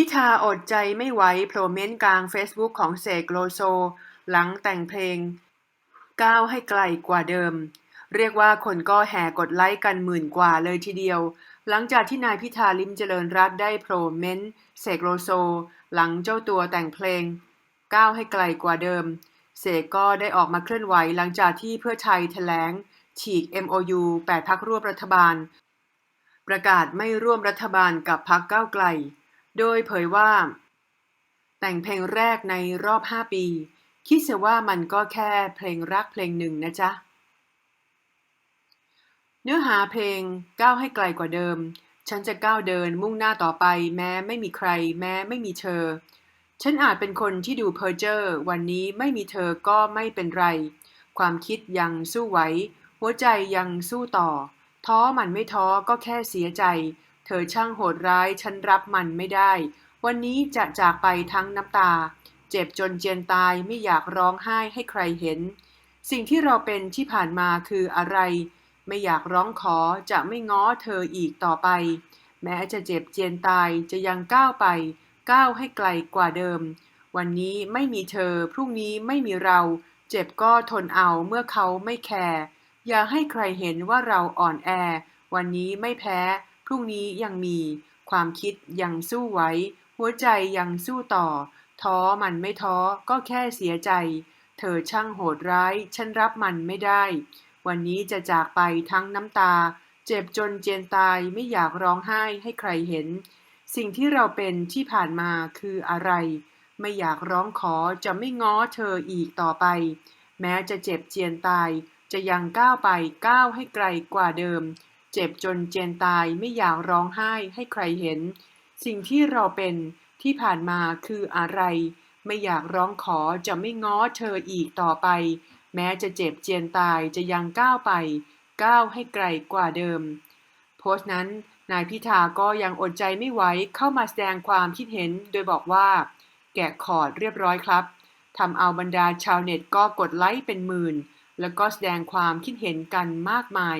พิธาอดใจไม่ไหวโผล่เม้นต์กลางเฟซบุ๊กของเสกโลโซ หลังแต่งเพลงก้าวให้ไกลกว่าเดิม เรียกว่าคนก็แห่กดไลค์กันหมื่นกว่าเลยทีเดียว หลังจากที่นายพิธาลิมเจริญรัตได้โผล่เม้นต์เสกโลโซ หลังเจ้าตัวแต่งเพลงก้าวให้ไกลกว่าเดิม เสกก็ได้ออกมาเคลื่อนไหวหลังจากที่เพื่อไทยแถลง ฉีก MOU 8พักร่วมรัฐบาล ประกาศไม่ร่วมรัฐบาลกับพักก้าวไกล โดยเผยว่า แต่งเพลงแรกในรอบ 5 ปี คิดเสียว่ามันก็แค่เพลงรักเพลงหนึ่งนะจ๊ะ เนื้อหาเพลงก้าวให้ไกลกว่าเดิม ฉันจะก้าวเดินมุ่งหน้าต่อไป แม้ไม่มีใคร แม้ไม่มีเธอ ฉันอาจเป็นคนที่ดูเพอเจอร์ วันนี้ไม่มีเธอก็ไม่เป็นไร ความคิดยังสู้ไหวหัวใจยังสู้ต่อ ท้อมันไม่ท้อก็แค่เสียใจ เธอช่างโหดร้ายฉันรับมันไม่ได้ วันนี้จะจากไปทั้งน้ำตา เจ็บจนเจียนตายไม่อยากร้องไห้ให้ใครเห็น สิ่งที่เราเป็นที่ผ่านมาคืออะไร ไม่อยากร้องขอจะไม่ง้อเธออีกต่อไป แม้จะเจ็บเจียนตายจะยังก้าวไป ก้าวให้ไกลกว่าเดิม วันนี้ไม่มีเธอ พรุ่งนี้ไม่มีเรา เจ็บก็ทนเอาเมื่อเขาไม่แคร์อย่าให้ใครเห็นว่าเราอ่อนแอ วันนี้ไม่แพ้ พรุ่งนี้ยังมี ความคิดยังสู้ไหวหัวใจยังสู้ต่อ ท้อมันไม่ท้อก็แค่เสียใจ เธอช่างโหดร้าย ฉันรับมันไม่ได้ วันนี้จะจากไปทั้งน้ำตา เจ็บจนเจียนตายไม่อยากร้องไห้ให้ใครเห็น สิ่งที่เราเป็นที่ผ่านมาคืออะไร ไม่อยากร้องขอจะไม่ง้อเธออีกต่อไป แม้จะเจ็บเจียนตายจะยังก้าวไปก้าวให้ไกลกว่าเดิม จ็บจนเจียนตายไม่อยากร้องไห้ให้ใครเห็น สิ่งที่เราเป็นที่ผ่านมาคืออะไร ไม่อยากร้องขอจะไม่ง้อเธออีกต่อไป แม้จะเจ็บเจียนตายจะยังก้าวไป ก้าวให้ไกลกว่าเดิม โพสต์นั้น นายพิธาก็ยังอดใจไม่ไหวเข้ามาแสดงความคิดเห็นโดยบอกว่า แกะคอร์ดเรียบร้อยครับทำเอาบรรดาชาวเน็ตก็กดไลค์เป็นหมื่น แล้วก็แสดงความคิดเห็นกันมากมาย